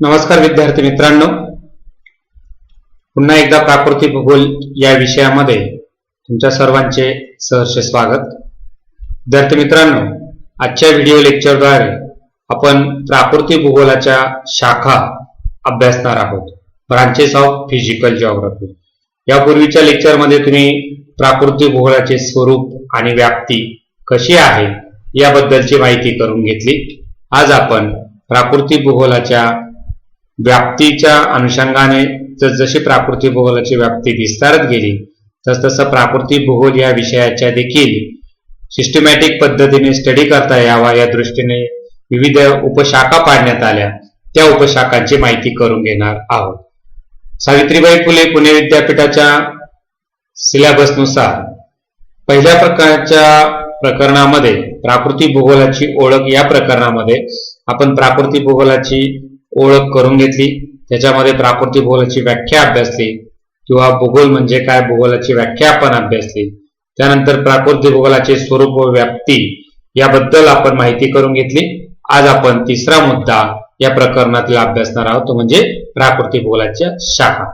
नमस्कार विद्यार्थी मित्रांनो. पुन्हा एकदा प्राकृतिक भूगोल या विषयामध्ये तुमच्या सर्वांचे सहर्ष स्वागत. विद्यार्थी मित्रांनो आजच्या व्हिडिओ लेक्चरद्वारे आपण प्राकृतिक भूगोलाच्या शाखा अभ्यासणार आहोत. ब्रांचेस ऑफ फिजिकल जिओग्राफी यापूर्वीच्या लेक्चरमध्ये तुम्ही प्राकृतिक भूगोलाचे स्वरूप आणि व्याप्ती कशी आहे याबद्दलची माहिती करून घेतली. आज आपण प्राकृतिक भूगोलाच्या व्याप्तीच्या अनुषंगाने जसजशी प्राकृतिक भूगोलाची व्याप्ती विस्तारत गेली तसतसं प्राकृतिक भूगोल या विषयाच्या देखील सिस्टमॅटिक पद्धतीने स्टडी करता यावा या दृष्टीने विविध उपशाखा पाडण्यात आल्या. त्या उपशाखांची माहिती करून घेणार आहोत. सावित्रीबाई फुले पुणे विद्यापीठाच्या सिलेबसनुसार पहिल्या प्रकारच्या प्रकरणामध्ये प्राकृतिक भूगोलाची ओळख या प्रकरणामध्ये आपण प्राकृतिक भूगोलाची ओळख करून घेतली. त्याच्यामध्ये प्राकृतिक भूगोलाची व्याख्या अभ्यासली किंवा भूगोल म्हणजे काय? भूगोलाची व्याख्या आपण अभ्यासली. त्यानंतर प्राकृतिक भूगोलाचे स्वरूप व व्याप्ती याबद्दल आपण माहिती करून घेतली. आज आपण तिसरा मुद्दा या प्रकरणातील अभ्यासणार आहोत तो म्हणजे प्राकृतिक भूगोलाच्या शाखा.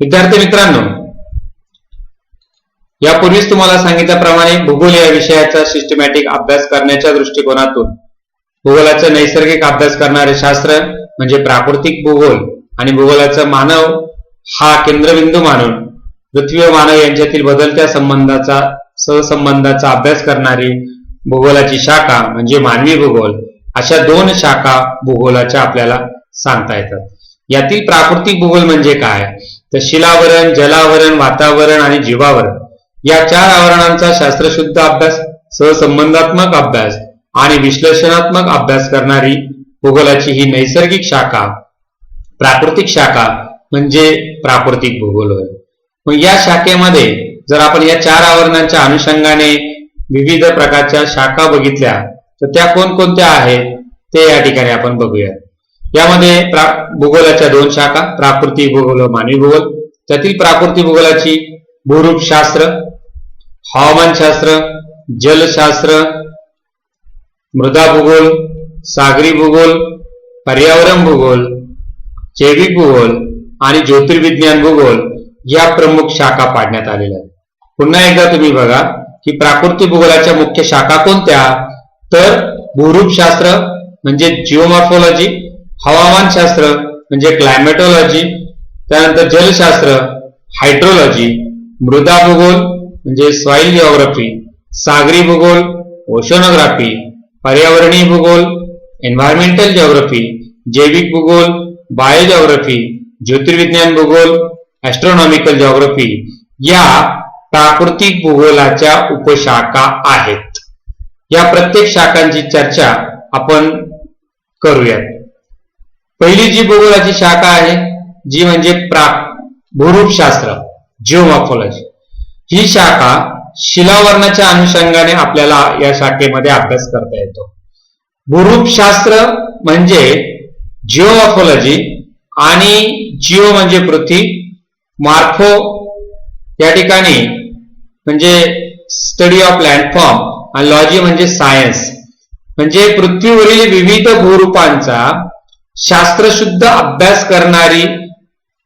विद्यार्थी मित्रांनो यापूर्वीच तुम्हाला सांगितल्याप्रमाणे भूगोल या विषयाचा सिस्टमॅटिक अभ्यास करण्याच्या दृष्टिकोनातून भूगोलाचा नैसर्गिक अभ्यास करणारे शास्त्र म्हणजे प्राकृतिक भूगोल आणि भूगोलाचा मानव हा केंद्रबिंदू मानून पृथ्वी व मानव यांच्यातील बदलत्या संबंधाचा सहसंबंधाचा अभ्यास करणारी भूगोलाची शाखा म्हणजे मानवी भूगोल. अशा दोन शाखा भूगोलाच्या आपल्याला सांगता येतात. यातील प्राकृतिक भूगोल म्हणजे काय? तर शिलावरण जलावरण वातावरण आणि जीवावरण. या चार आवरणांचा शास्त्रशुद्ध अभ्यास सहसंबंधात्मक अभ्यास आणि विश्लेषणात्मक अभ्यास करणारी भूगोलाची ही नैसर्गिक शाखा प्राकृतिक शाखा म्हणजे प्राकृतिक भूगोल होय. मग या शाखेमध्ये जर आपण या चार आवरणांच्या अनुषंगाने विविध प्रकारच्या शाखा बघितल्या तर त्या कोणकोणत्या आहेत ते या ठिकाणी आपण बघूया. यामध्ये प्रा भूगोलाच्या दोन शाखा प्राकृतिक भूगोल व मानवी भूगोल. त्यातील प्राकृतिक भूगोलाची भूरूपशास्त्र हवामानशास्त्र जलशास्त्र मृदा भूगोल सागरी भूगोल पर्यावरण भूगोल जैविक भूगोल आणि ज्योतिर्विज्ञान भूगोल या प्रमुख शाखा पाडण्यात आलेल्या आहेत. पुन्हा एकदा तुम्ही बघा की प्राकृतिक भूगोलाच्या मुख्य शाखा कोणत्या? तर भूरूपशास्त्र म्हणजे जिओमॉर्फॉलॉजी हवामानशास्त्र म्हणजे क्लायमेटॉलॉजी त्यानंतर जलशास्त्र हायड्रोलॉजी मृदा भूगोल म्हणजे सॉइल जिओग्राफी सागरी भूगोल ओशोनोग्राफी पर्यावरणीय भूगोल एन्व्हायरमेंटल जॉग्रफी जैविक भूगोल बायोजॉग्रफी ज्योतिर्विज्ञान भूगोल ॲस्ट्रॉनॉमिकल जॉग्रफी या प्राकृतिक भूगोलाच्या उपशाखा आहेत. या प्रत्येक शाखांची चर्चा आपण करूयात. पहिली जी भूगोलाची शाखा आहे जी म्हणजे प्रा भूरूपशास्त्र जिओमॉफॉलॉजी ही शाखा शिलावर्णाच्या अनुषंगाने आपल्याला या शाखेमध्ये अभ्यास करता येतो. भूरूपशास्त्र म्हणजे जिओमॉर्फॉलॉजी आणि जिओ म्हणजे पृथ्वी मार्फो या ठिकाणी म्हणजे स्टडी ऑफ लँडफॉर्म आणि लॉजी म्हणजे सायन्स म्हणजे पृथ्वीवरील विविध भूरूपांचा शास्त्रशुद्ध अभ्यास करणारी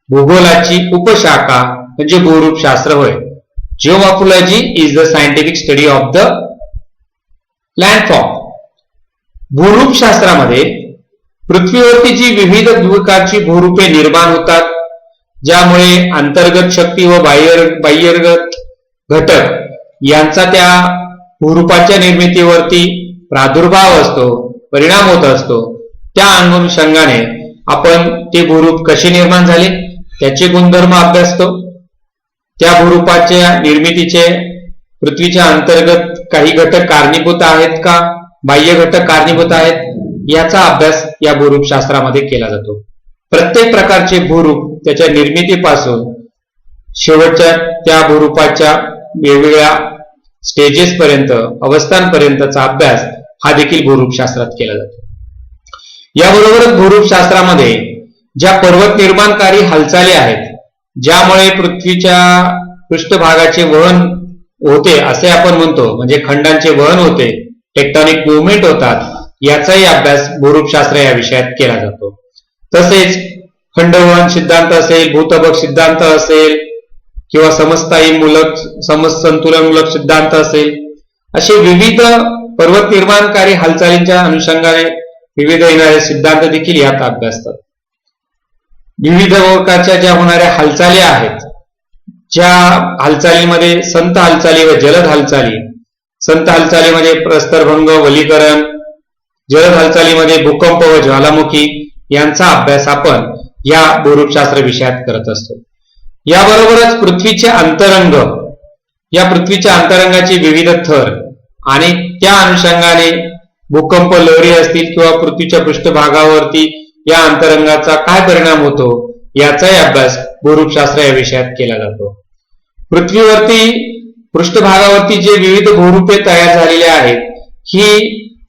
भूगोलाची उपशाखा म्हणजे भूरूपशास्त्र होय. Geomorphology is the scientific study of the landform भूरूपशास्त्रामध्ये पृथ्वीवरती जी विविध प्रकारची भूरूपे निर्माण होतात ज्यामुळे अंतर्गत शक्ती व बाह्य बाह्यगत घटक यांचा त्या भूरूपाच्या निर्मितीवरती प्रादुर्भाव असतो परिणाम होत असतो. त्या अनुषंगाने आपण ते भूरूप कसे निर्माण झाले त्याचे गुणधर्म अभ्यासतो. त्या भूरूपाच्या निर्मितीचे पृथ्वीच्या अंतर्गत काही घटक कारणीभूत आहेत का? बाह्य घटक कारणीभूत आहेत? याचा अभ्यास या भूरूप शास्त्रामध्ये केला जातो. प्रत्येक प्रकारचे भूरूप त्याच्या निर्मितीपासून शेवटच्या त्या भूरूपाच्या वेगवेगळ्या स्टेजेस पर्यंत अवस्थांपर्यंतचा अभ्यास हा देखील भूरूपशास्त्रात केला जातो. याबरोबरच भूरूपशास्त्रामध्ये ज्या पर्वत निर्माणकारी हालचाली आहेत ज्यामुळे पृथ्वीच्या पृष्ठभागाचे वहन होते असे आपण म्हणतो. म्हणजे खंडांचे वहन होते टेक्टॉनिक मुवमेंट होतात याचाही अभ्यास भूरूपशास्त्र या विषयात केला जातो. तसेच खंडवहन सिद्धांत असेल भूतबक सिद्धांत असेल किंवा समस्थायी मूलक समसंतुलनमूलक सिद्धांत असेल असे विविध पर्वत निर्माणकारी हालचालींच्या अनुषंगाने विविध येणारे सिद्धांत देखील यात अभ्यासतात. विविध प्रकारच्या ज्या होणाऱ्या हालचाली आहेत ज्या हालचालीमध्ये संत हालचाली व जलद हालचाली संत हालचालीमध्ये प्रस्तरभंग वलीकरण जलद हालचालीमध्ये भूकंप व ज्वालामुखी यांचा अभ्यास आपण या भूरूपशास्त्र विषयात करत असतो. याबरोबरच पृथ्वीचे अंतरंग या पृथ्वीच्या अंतरंगाचे विविध थर आणि त्या अनुषंगाने भूकंप लहरी असतील किंवा पृथ्वीच्या पृष्ठभागावरती या अंतरंगाचा काय परिणाम होतो याचाही अभ्यास भूरूपशास्त्र या विषयात केला जातो. पृथ्वीवरती पृष्ठभागावरती जे विविध भूरूपे तयार झालेले आहेत ही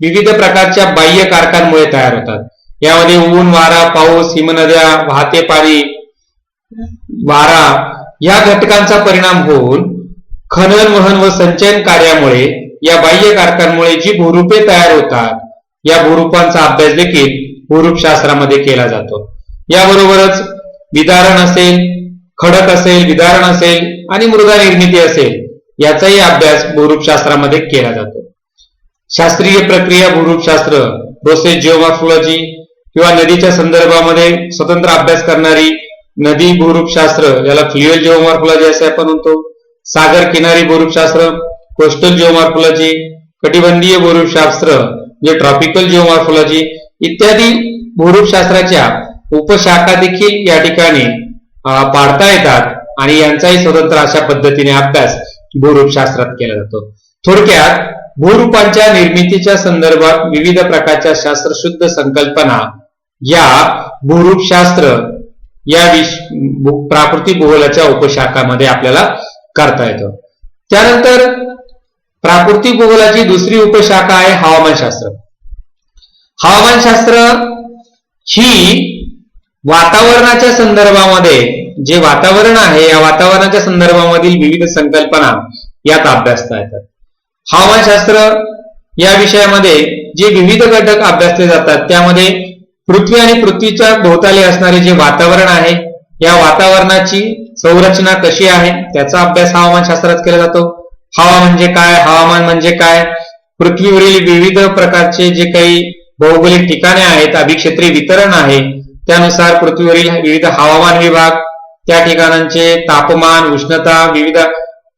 विविध प्रकारच्या बाह्य कारकांमुळे तयार होतात. यामध्ये ऊन वारा पाऊस हिमनद्या वाहते पाणी वारा या घटकांचा परिणाम होऊन खनन वहन व संचयन कार्यामुळे या बाह्य कारकांमुळे जी भूरूपे तयार होतात या भूरूपांचा अभ्यास देखील भूरूपशास्त्रामध्ये केला जातो. याबरोबरच विदारण असेल खडक असेल विदारण असेल आणि मृदा निर्मिती असेल याचाही अभ्यास भूरूपशास्त्रामध्ये केला जातो. शास्त्रीय प्रक्रिया भूरूपशास्त्र प्रोसेस जिओमॉर्फॉलॉजी किंवा नदीच्या संदर्भामध्ये स्वतंत्र अभ्यास करणारी नदी भूरूपशास्त्र याला फ्लुएल जिओमॉर्फॉलॉजी असे आपण म्हणतो. सागर किनारी भूरूपशास्त्र कोस्टल जिओमॉर्फॉलॉजी कटिबंधीय भूरूपशास्त्र म्हणजे ट्रॉपिकल जिओमॉर्फॉलॉजी इत्यादी भूरूपशास्त्राच्या उपशाखा देखील या ठिकाणी पाडता येतात आणि यांचाही स्वतंत्र अशा पद्धतीने अभ्यास भूरूपशास्त्रात केला जातो. थोडक्यात भूरूपांच्या निर्मितीच्या संदर्भात विविध प्रकारच्या शास्त्रशुद्ध संकल्पना या भूरूपशास्त्र या विश भू- प्राकृतिक भूगोलाच्या उपशाखामध्ये आपल्याला करता येतो. त्यानंतर प्राकृतिक भूगोलाची दुसरी उपशाखा आहे हवामानशास्त्र. हवामानशास्त्र ही वातावरणाच्या संदर्भामध्ये जे वातावरण आहे या वातावरणाच्या संदर्भामधील विविध संकल्पना यात अभ्यासता येतात हवामानशास्त्र या विषयामध्ये जे विविध घटक अभ्यासले जातात त्यामध्ये पृथ्वी आणि पृथ्वीच्या भोवताली असणारे जे वातावरण आहे या वातावरणाची संरचना कशी आहे त्याचा अभ्यास हवामानशास्त्रात केला जातो. हवा म्हणजे काय हवामान म्हणजे काय पृथ्वीवरील विविध प्रकारचे जे काही भौगोलिक ठिकाणे आहेत अभिक्षेत्री वितरण आहे. त्यानुसार पृथ्वीवरील विविध हवामान विभाग त्या ठिकाणांचे तापमान उष्णता विविध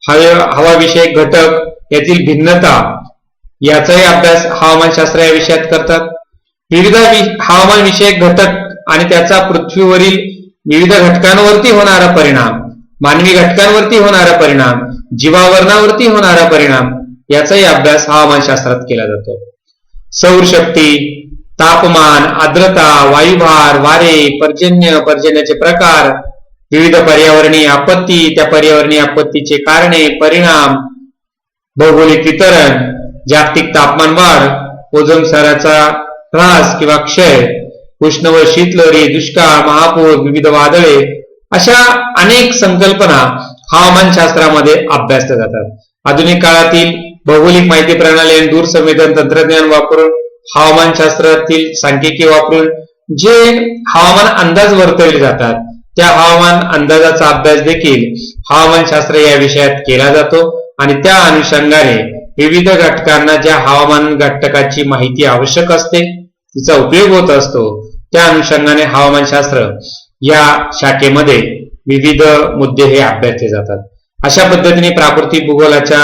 हवे हवाविषयक घटक यातील भिन्नता याचाही अभ्यास हवामानशास्त्र या विषयात करतात. विविध हवामान विषयक घटक आणि त्याचा पृथ्वीवरील विविध घटकांवरती होणारा परिणाम मानवी घटकांवरती होणारा परिणाम जीवावरणावरती होणारा परिणाम याचाही अभ्यास हवामानशास्त्रात केला जातो. सौरशक्ती तापमान आर्द्रता वायुभार वारे पर्जन्य पर्जन्याचे प्रकार विविध पर्यावरणीय आपत्ती त्या पर्यावरणीय आपत्तीचे कारणे परिणाम भौगोलिक वितरण जागतिक तापमान वाढ ओझोन स्तराचा ह्रास किंवा क्षय उष्ण व शीतलहरी दुष्काळ महापूर विविध वादळे अशा अनेक संकल्पना हवामानशास्त्रामध्ये अभ्यासल्या जातात. आधुनिक काळातील भौगोलिक माहिती प्रणाली आणि दूरसंवेदन तंत्रज्ञान वापरून हवामानशास्त्रातील सांख्यिकी वापरून जे हवामान अंदाज वर्तवले जातात त्या हवामान अंदाजाचा अभ्यास देखील हवामानशास्त्र या विषयात केला जातो आणि त्या अनुषंगाने विविध घटकांना ज्या हवामान घटकाची माहिती आवश्यक असते तिचा उपयोग होत असतो त्या अनुषंगाने हवामानशास्त्र या शाखेमध्ये विविध मुद्दे हे अभ्यासले जातात. अशा पद्धतीने प्राकृतिक भूगोलाच्या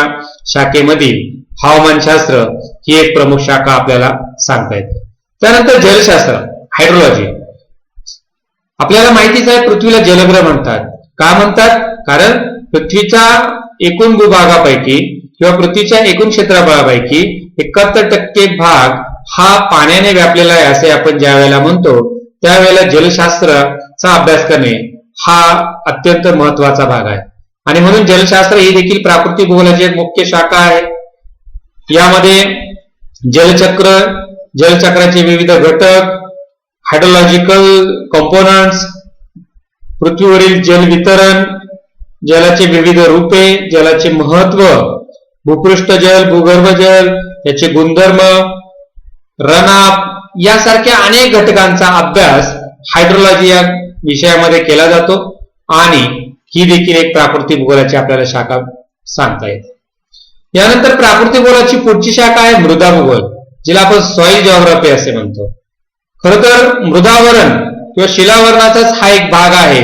शाखेमधील हवामानशास्त्र ही एक प्रमुख शाखा आपल्याला सांगता येते. त्यानंतर जलशास्त्र हायड्रोलॉजी आपल्याला माहितीच आहे पृथ्वीला जलग्रह म्हणतात. का म्हणतात? कारण पृथ्वीच्या एकूण भूभागापैकी किंवा पृथ्वीच्या एकूण क्षेत्रफळापैकी एकाहत्तर टक्के भाग हा पाण्याने व्यापलेला आहे असे आपण ज्या वेळेला म्हणतो त्यावेळेला जलशास्त्राचा अभ्यास करणे हा अत्यंत महत्त्वाचा भाग आहे. आणि म्हणून जलशास्त्र ही देखील प्राकृतिक भूगोलाची एक मुख्य शाखा आहे. यामध्ये जलचक्र जलचक्राचे विविध घटक हायड्रोलॉजिकल कॉम्पोनंट्स पृथ्वीवरील जल वितरण जलाचे विविध रूपे जलाचे महत्त्व भूपृष्ठ जल भूगर्भ जल याचे गुणधर्म रनाप यासारख्या अनेक घटकांचा अभ्यास हायड्रोलॉजी या विषयामध्ये केला जातो. आणि ही देखील एक प्राकृतिक भूगोलाची आपल्याला शाखा सांगता येते. यानंतर प्राकृतिक भूगोलाची पुढची शाखा आहे मृदा भूगोल जिला आपण सॉइल जॉग्राफी असे म्हणतो. खर तर मृदावरण किंवा शिलावरणाचाच हा एक भाग आहे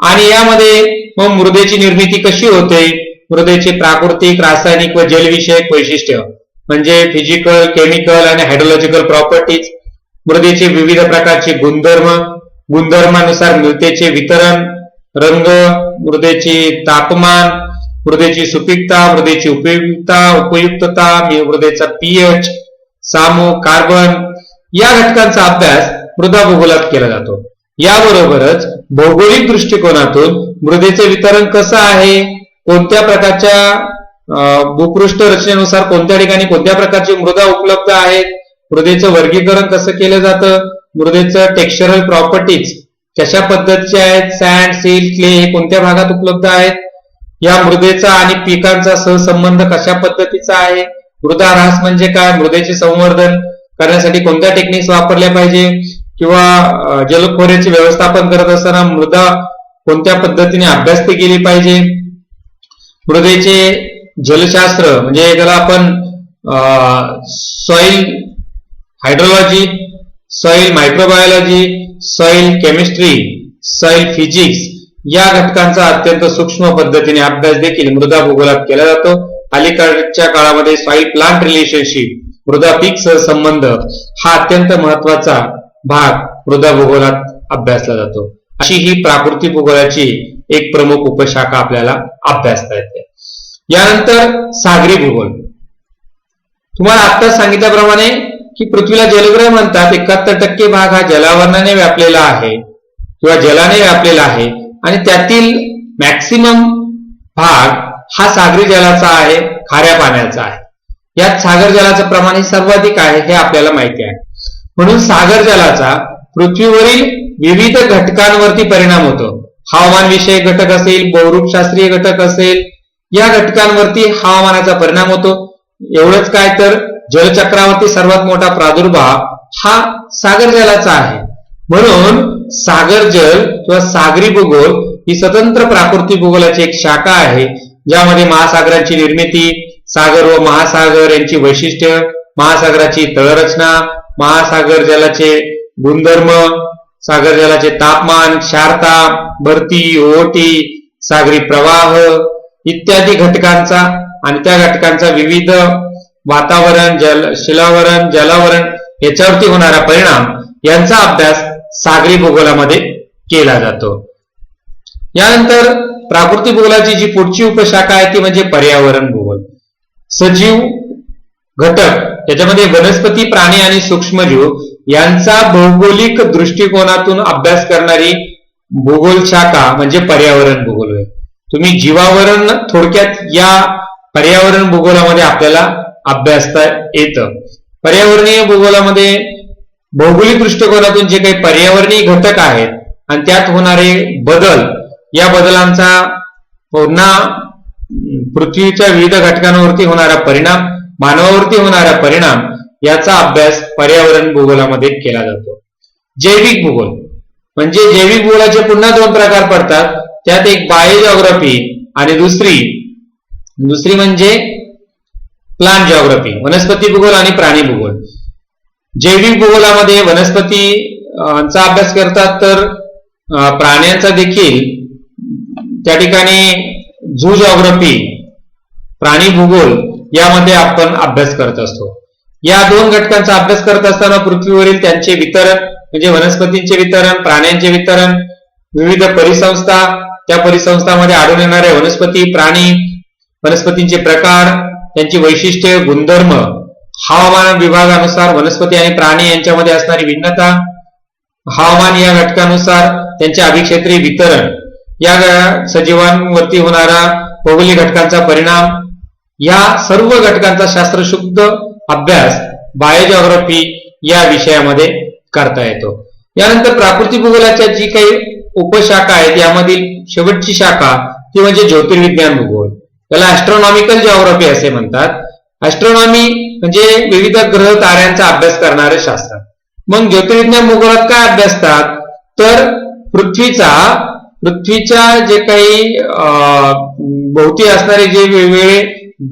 आणि यामध्ये मग मृदेची निर्मिती कशी होते? मृदेचे प्राकृतिक रासायनिक व जलविषयक वैशिष्ट्य म्हणजे फिजिकल केमिकल आणि हायड्रोलॉजिकल प्रॉपर्टीज मृदेचे विविध प्रकारचे गुणधर्म गुणधर्मानुसार मृदेचे वितरण रंग मृदेचे तापमान मृदेची सुपीकता मृदेची उपयुक्तता उपयुक्तता मृदेचा पीएच सामो कार्बन या घटकांचा अभ्यास मृदा भूगोलात केला जातो. याबरोबरच भौगोलिक दृष्टिकोनातून मृदेचे वितरण कसं आहे? कोणत्या प्रकारच्या भूपृष्ठ रचनेनुसार कोणत्या ठिकाणी कोणत्या प्रकारची मृदा उपलब्ध आहेत? मृदेचं वर्गीकरण कसं केलं जातं? मृदेचं टेक्स्चरल प्रॉपर्टीज कशा पद्धतीचे आहेत? सँड सील क्ले हे कोणत्या भागात उपलब्ध आहेत? या मृदेचा आणि पिकांचा सहसंबंध कशा पद्धतीचा आहे? मृदा ऱ्हास म्हणजे काय? मृदेचे संवर्धन करण्यासाठी कोणत्या टेक्निक्स वापरल्या पाहिजे? किंवा जलखोऱ्याचे व्यवस्थापन करत असताना मृदा कोणत्या पद्धतीने अभ्यासते केली पाहिजे? मृदेचे जलशास्त्र म्हणजे त्याला आपण soil hydrology soil microbiology soil chemistry soil physics या घटकांचा अत्यंत सूक्ष्म पद्धतीने अभ्यास देखील मृदा भूगोलात केला जातो. अलीकडच्या काळामध्ये सॉइल प्लांट रिलेशनशिप मृदा पीक संबंध हा अत्यंत महत्त्वाचा भाग मृदा भूगोलात अभ्यासला जातो. अशी ही प्राकृतिक भूगोलाची एक प्रमुख उपशाखा आपल्याला अभ्यासता येते. यानंतर सागरी भूगोल. तुम्हाला आता सांगितल्याप्रमाणे की पृथ्वीला जलग्रह म्हणतात एकाहत्तर टक्के भाग हा जलावरणाने व्यापलेला आहे किंवा जलाने व्यापलेला आहे. आणि त्यातील मॅक्सिमम भाग हा सागरी जलाचा आहे खाऱ्या पाण्याचा आहे. यात सागर जलाचं प्रमाण हे सर्वाधिक आहे हे आपल्याला माहिती आहे. म्हणून सागर जलाचा पृथ्वीवरील विविध घटकांवरती परिणाम होतो. हवामान विषयक घटक असेल बहुरूपशास्त्रीय घटक असेल या घटकांवरती हवामानाचा परिणाम होतो. एवढंच काय तर जलचक्रावरती सर्वात मोठा प्रादुर्भाव हा सागर जलाचा आहे. म्हणून सागर जल किंवा सागरी भूगोल ही स्वतंत्र प्राकृतिक भूगोलाची एक शाखा आहे ज्यामध्ये महासागरांची निर्मिती सागर व महासागर यांची वैशिष्ट्य महासागराची तळरचना महासागर जलाचे गुणधर्म सागर जलाचे तापमान क्षारता भरती ओटी सागरी प्रवाह इत्यादी घटकांचा आणि त्या घटकांचा विविध वातावरण जल शिलावरण जलावरण याच्यावरती होणारा परिणाम यांचा अभ्यास सागरी भूगोलामध्ये केला जातो. यानंतर प्राकृतिक भूगोलाची जी पुढची उपशाखा आहे ती म्हणजे पर्यावरण भूगोल. सजीव घटक त्याच्यामध्ये वनस्पती प्राणी आणि सूक्ष्मजीव यांचा भौगोलिक दृष्टिकोनातून अभ्यास करणारी भूगोल शाखा म्हणजे पर्यावरण भूगोल आहे तुम्ही जीवावरण थोडक्यात या पर्यावरण भूगोलामध्ये आपल्याला अभ्यासता येतं. पर्यावरणीय भूगोलामध्ये भौगोलिक दृष्टिकोनातून जे काही पर्यावरणीय घटक आहेत आणि त्यात होणारे बदल या बदलांचा पुन्हा पृथ्वीच्या विविध घटकांवरती होणारा परिणाम मानवावरती होणारा परिणाम याचा अभ्यास पर्यावरण भूगोलामध्ये केला जातो. जैविक भूगोल. म्हणजे जैविक भूगोलाचे पुन्हा दोन प्रकार पडतात. त्यात एक बायोजॉग्राफी आणि दुसरी दुसरी म्हणजे प्लांट जॉग्रफी वनस्पती भूगोल आणि प्राणी भूगोल. जैविक भूगोलामध्ये वनस्पती चा अभ्यास करतात तर प्राण्यांचा देखील त्या ठिकाणी झू जॉग्रफी प्राणी भूगोल यामध्ये आपण अभ्यास करत असतो. या दोन घटकांचा अभ्यास करत असताना पृथ्वीवरील त्यांचे वितरण म्हणजे वनस्पतींचे वितरण प्राण्यांचे वितरण विविध परिसंस्था त्या परिसंस्थामध्ये आढळून येणारे वनस्पती प्राणी वनस्पतींचे प्रकार त्यांची वैशिष्ट्ये गुणधर्म हवामान विभागानुसार वनस्पती आणि प्राणी यांच्यामध्ये असणारी भिन्नता हवामान या घटकानुसार त्यांचे अभिक्षेत्रीय वितरण या सजीवांवरती होणारा भौगोलिक घटकांचा परिणाम या सर्व घटकांचा शास्त्रशुद्ध अभ्यास बायोजॉग्राफी या विषयामध्ये करता येतो. यानंतर प्राकृतिक भूगोलाच्या जी काही उपशाखा आहेत यामधील शेवटची शाखा ती म्हणजे ज्योतिर्विज्ञान भूगोल. त्याला ऍस्ट्रॉनॉमिकल जॉग्राफी असे म्हणतात. ऍस्ट्रॉनॉमी म्हणजे विविध ग्रह ताऱ्यांचा अभ्यास करणारे शास्त्र. मग ज्योतिर्विज्ञान भूगोलात काय अभ्यासतात? तर पृथ्वीचा पृथ्वीच्या जे काही भोवती असणारे जे वेगवेगळे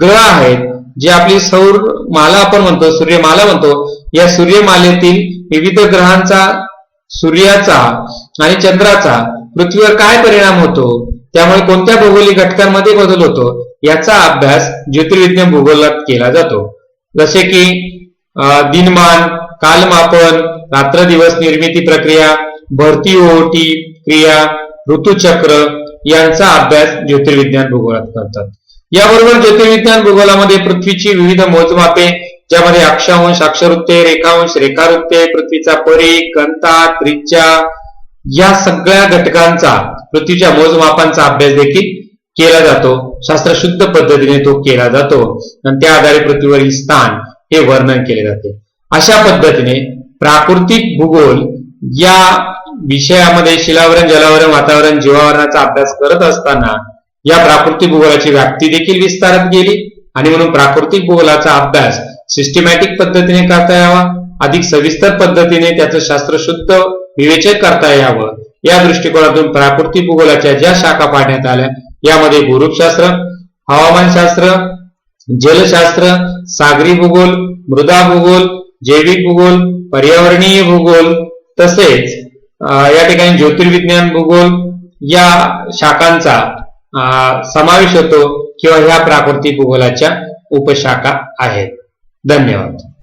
ग्रह आहेत जे आपली सौर माला आपण म्हणतो सूर्यमाला म्हणतो या सूर्यमालेतील विविध ग्रहांचा सूर्याचा आणि चंद्राचा पृथ्वीवर काय परिणाम होतो? त्यामुळे कोणत्या भौगोलिक घटकांमध्ये बदल होतो याचा अभ्यास ज्योतिर्विज्ञान भूगोलात केला जातो. जसे की दिनमान कालमापन रात्र दिवस निर्मिती प्रक्रिया भरती ओहोटी क्रिया ऋतुचक्र यांचा अभ्यास ज्योतिर्विज्ञान भूगोलात करतात. याबरोबर ज्योतिर्विज्ञान भूगोलामध्ये पृथ्वीची विविध मोजमापे ज्यामध्ये अक्षांश अक्षरवृत्ते रेखांश रेखावृत्ते पृथ्वीचा परी कंता त्रिज्या या सगळ्या घटकांचा पृथ्वीच्या मोजमापांचा अभ्यास देखील केला जातो. शास्त्रशुद्ध पद्धतीने तो केला जातो. आणि त्या आधारे पृथ्वीवरील स्थान हे वर्णन केले जाते. अशा पद्धतीने प्राकृतिक भूगोल या विषयामध्ये शिलावरण जलावरण वातावरण जीवावरणाचा अभ्यास करत असताना या प्राकृतिक भूगोलाची व्याप्ती देखील विस्तारत गेली. आणि म्हणून प्राकृतिक भूगोलाचा अभ्यास सिस्टमॅटिक पद्धतीने करता यावा. अधिक सविस्तर पद्धतीने त्याचं शास्त्रशुद्ध विवेचन करता यावं. या दृष्टिकोनातून प्राकृतिक भूगोलाच्या ज्या शाखा पाडण्यात आल्या यामध्ये भूरूपशास्त्र हवामानशास्त्र जलशास्त्र सागरी भूगोल मृदा भूगोल जैविक भूगोल पर्यावरणीय भूगोल तसेच या ठिकाणी ज्योतिर्विज्ञान भूगोल या शाखांचा अं, समावेश होतो किंवा ह्या प्राकृतिक भूगोलाच्या उपशाखा आहेत. धन्यवाद.